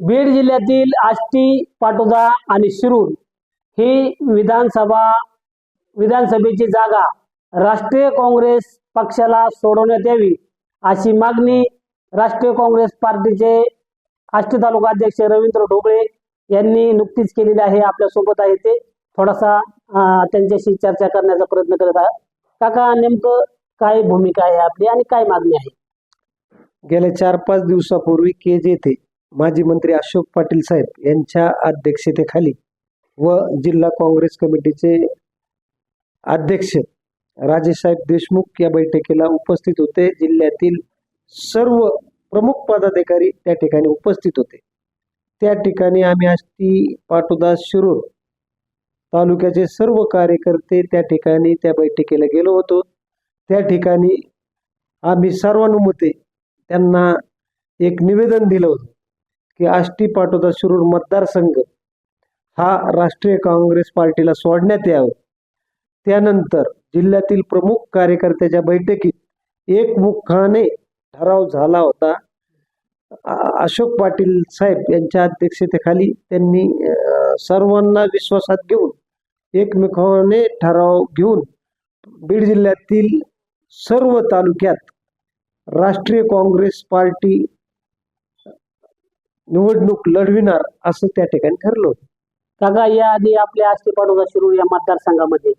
बीड जिल्ह्यातील आष्टी पाटोदा आणि शिरूर ही विधानसभा विधानसभेची जागा राष्ट्रीय काँग्रेस पक्षाला सोडवण्यात यावी अशी मागणी राष्ट्रीय काँग्रेस पार्टीचे आष्टी तालुका अध्यक्ष रवींद्र ढोबळे यांनी नुकतीच केलेली आहे. आपल्यासोबत आहे ते. थोडासा त्यांच्याशी चर्चा करण्याचा प्रयत्न करत आहात. काका नेमकं काय भूमिका आहे आपली आणि काय मागणी आहे? गेल्या चार पाच दिवसापूर्वी केज येथे माजी मंत्री अशोक पाटील साहेब यांच्या अध्यक्षतेखाली व जिल्हा काँग्रेस कमिटीचे अध्यक्ष राजेसाहेब देशमुख या बैठकीला उपस्थित होते. जिल्ह्यातील सर्व प्रमुख पदाधिकारी त्या ठिकाणी उपस्थित होते. त्या ठिकाणी आम्ही आष्टी पाटोदास शिरूर तालुक्याचे सर्व कार्यकर्ते त्या ठिकाणी त्या बैठकीला गेलो होतो. त्या ठिकाणी आम्ही सर्वानुमते त्यांना एक निवेदन दिलं होतं. की आष्टी पाटोदा शिरूर मतदारसंघ हा राष्ट्रीय काँग्रेस पार्टीला सोडण्यात यावं. त्यानंतर जिल्ह्यातील प्रमुख कार्यकर्त्याच्या बैठकीत एकमुखाने ठराव झाला होता. अशोक पाटील साहेब यांच्या अध्यक्षतेखाली त्यांनी सर्वांना विश्वासात घेऊन एकमेकाने ठराव घेऊन बीड जिल्ह्यातील सर्व तालुक्यात राष्ट्रीय काँग्रेस पार्टी निवडणूक लढविणार असं त्या ठिकाणी ठरलं होतं. काका याआधी आपल्या आष्टी पाटोदा शिरूर या मतदारसंघामध्ये.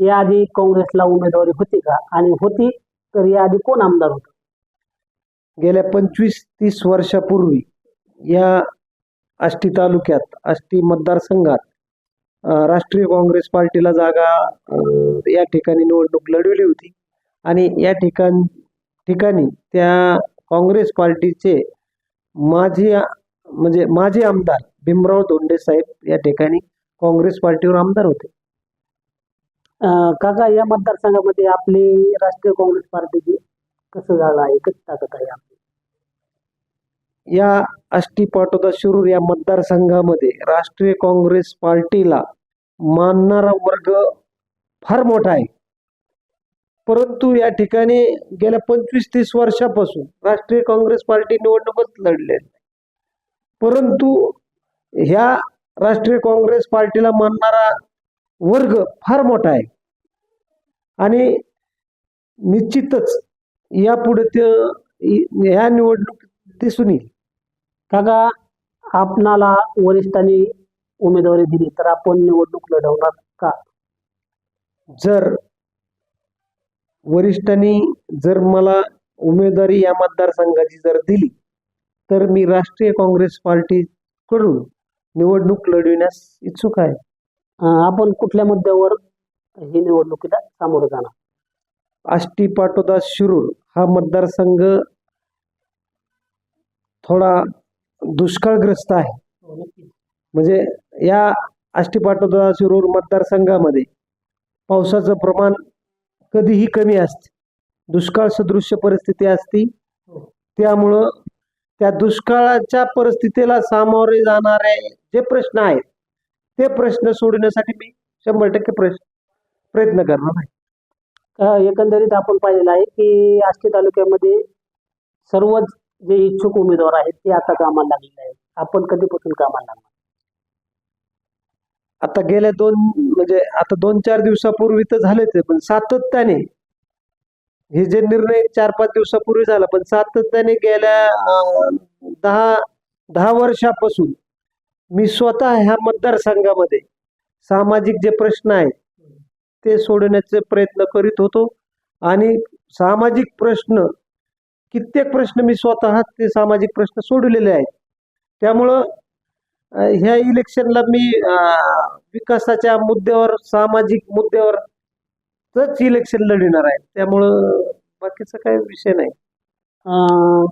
याआधी काँग्रेसला उमेदवारी होती का? आणि होती तर याआधी कोण आमदार होतं? गेल्या पंचवीस तीस वर्षापूर्वी या आष्टी तालुक्यात आष्टी मतदारसंघात राष्ट्रीय काँग्रेस पार्टीला जागा या ठिकाणी निवडणूक लढविली होती. आणि या ठिकाण ठिकाणी त्या काँग्रेस पार्टीचे माजी आ- म्हणजे माजी आमदार भीमराव धोंडे साहेब या ठिकाणी काँग्रेस पार्टीवर आमदार होते. काका या मतदारसंघामध्ये आपली राष्ट्रीय काँग्रेस पार्टीची कसं झालं आहे? कशी ताकद आहे आपली? या आष्टी पाटोदा शिरूर या मतदारसंघामध्ये राष्ट्रीय काँग्रेस पार्टीला मानणारा वर्ग फार मोठा आहे. परंतु या ठिकाणी गेल्या पंचवीस तीस वर्षापासून राष्ट्रीय काँग्रेस पार्टी निवडणूकच लढलेली परंतु ह्या राष्ट्रीय काँग्रेस पार्टीला मानणारा वर्ग फार मोठा आहे. आणि निश्चितच यापुढे ते ह्या निवडणूक दिसून येईल. काका आपणाला वरिष्ठांनी उमेदवारी दिली तर आपण निवडणूक लढवणार का? जर वरिष्ठांनी जर मला उमेदवारी या मतदारसंघाची जर दिली तर मी राष्ट्रीय काँग्रेस पार्टीकडून निवडणूक लढविण्यास इच्छुक आहे. आपण कुठल्या मुद्द्यावर ही निवडणुकीला सामोरं जाणार? आष्टी पाटोदा शिरूर हा मतदारसंघ थोडा दुष्काळग्रस्त आहे. म्हणजे या आष्टी पाटोदा शिरूर मतदारसंघामध्ये पावसाचं प्रमाण कधीही कमी असते. दुष्काळ सदृश्य परिस्थिती असती. त्यामुळं त्या दुष्काळाच्या परिस्थितीला सामोरे जाणारे जे प्रश्न आहेत ते प्रश्न सोडवण्यासाठी मी शंभर टक्के प्रश्न प्रयत्न करणार आहे. एकंदरीत आपण पाहिलेलं आहे की आष्टी तालुक्यामध्ये सर्वच जे इच्छुक उमेदवार आहेत ते आता कामाला लागलेले आहेत. आपण कधीपासून कामाला लागणार? आता गेल्या दोन म्हणजे आता दोन चार दिवसापूर्वी तर झालेच पण सातत्याने हे जे निर्णय चार पाच दिवसापूर्वी झाला पण सातत्याने गेल्या दहा दहा वर्षापासून मी स्वतः ह्या मतदारसंघामध्ये सामाजिक जे प्रश्न आहेत ते सोडवण्याचे प्रयत्न करीत होतो. आणि सामाजिक प्रश्न कित्येक प्रश्न मी स्वतः ते सामाजिक प्रश्न सोडवलेले आहेत. त्यामुळं ह्या इलेक्शनला मी विकासाच्या मुद्द्यावर सामाजिक मुद्द्यावर मुद्द्यावरच इलेक्शन लढणार आहे त्यामुळं बाकीचा काही विषय नाही. अं,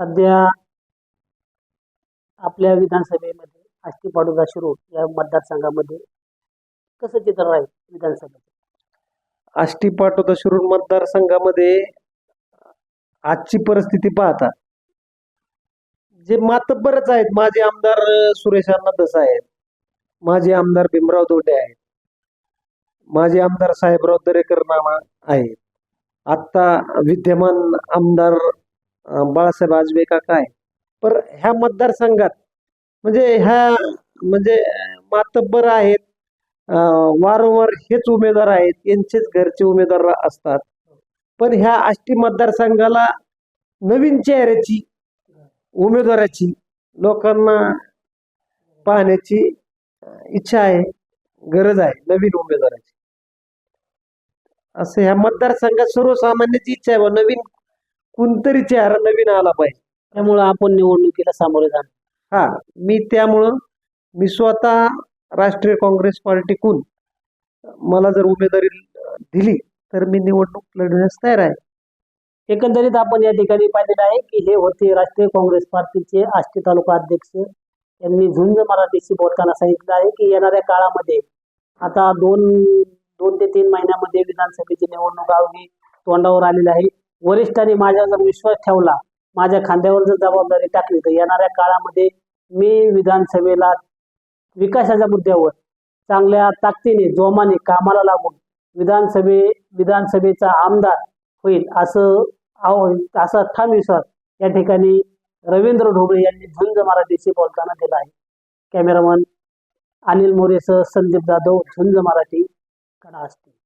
सध्या आपल्या विधानसभेमध्ये आष्टी पाडोदा शिरूर या मतदारसंघामध्ये कसं चित्र राहील विधानसभेचं? आष्टी पाटोदा शिरूर मतदारसंघामध्ये आजची परिस्थिती पाहता. जे मातब्बरच आहेत माझे आमदार सुरेश अण्णा दसा आहेत माझे आमदार भीमराव धोंडे आहेत. माझे आमदार साहेबराव दरेकर नामा आहेत. आत्ता विद्यमान आमदार बाळासाहेब आजबे काका आहे पर ह्या मतदारसंघात म्हणजे ह्या म्हणजे मातब्बर आहेत वारंवार हेच उमेदवार आहेत यांचेच घरचे उमेदवार असतात. पण ह्या आष्टी मतदारसंघाला नवीन चेहऱ्याची उमेदवाराची लोकांना पाहण्याची इच्छा आहे गरज आहे नवीन उमेदवाराची. असं ह्या मतदारसंघात सर्वसामान्याची इच्छा आहे बा नवीन कोणतरी चेहरा नवीन आला पाहिजे. त्यामुळे आपण निवडणुकीला सामोरे जाणार. हा मी त्यामुळं मी स्वतः राष्ट्रीय काँग्रेस पार्टीकडून मला जर उमेदवारी दिली तर मी निवडणूक लढवण्यास तयार आहे. एकंदरीत आपण या ठिकाणी पाहिलेलं आहे की हे होते राष्ट्रीय काँग्रेस पार्टीचे आष्टी तालुका अध्यक्ष. यांनी झुंज मराठीशी बोलताना सांगितलं आहे की येणाऱ्या काळामध्ये आता दोन दोन ते तीन महिन्यामध्ये विधानसभेची निवडणूक अवघी तोंडावर आलेली आहे. वरिष्ठांनी माझ्यावर जर विश्वास ठेवला माझ्या खांद्यावर जर जबाबदारी टाकली तर येणाऱ्या काळामध्ये मी विधानसभेला विकासाच्या मुद्द्यावर चांगल्या ताकदीने जोमाने कामाला लागून विधानसभे विधानसभेचा आमदार होईल असं असा ठाम विश्वास या ठिकाणी रवींद्र ढोबळे यांनी झुंज मराठीशी बोलताना दिला आहे. कॅमेरामन अनिल मोरेसह संदीप जाधव झुंज मराठी. कडा असते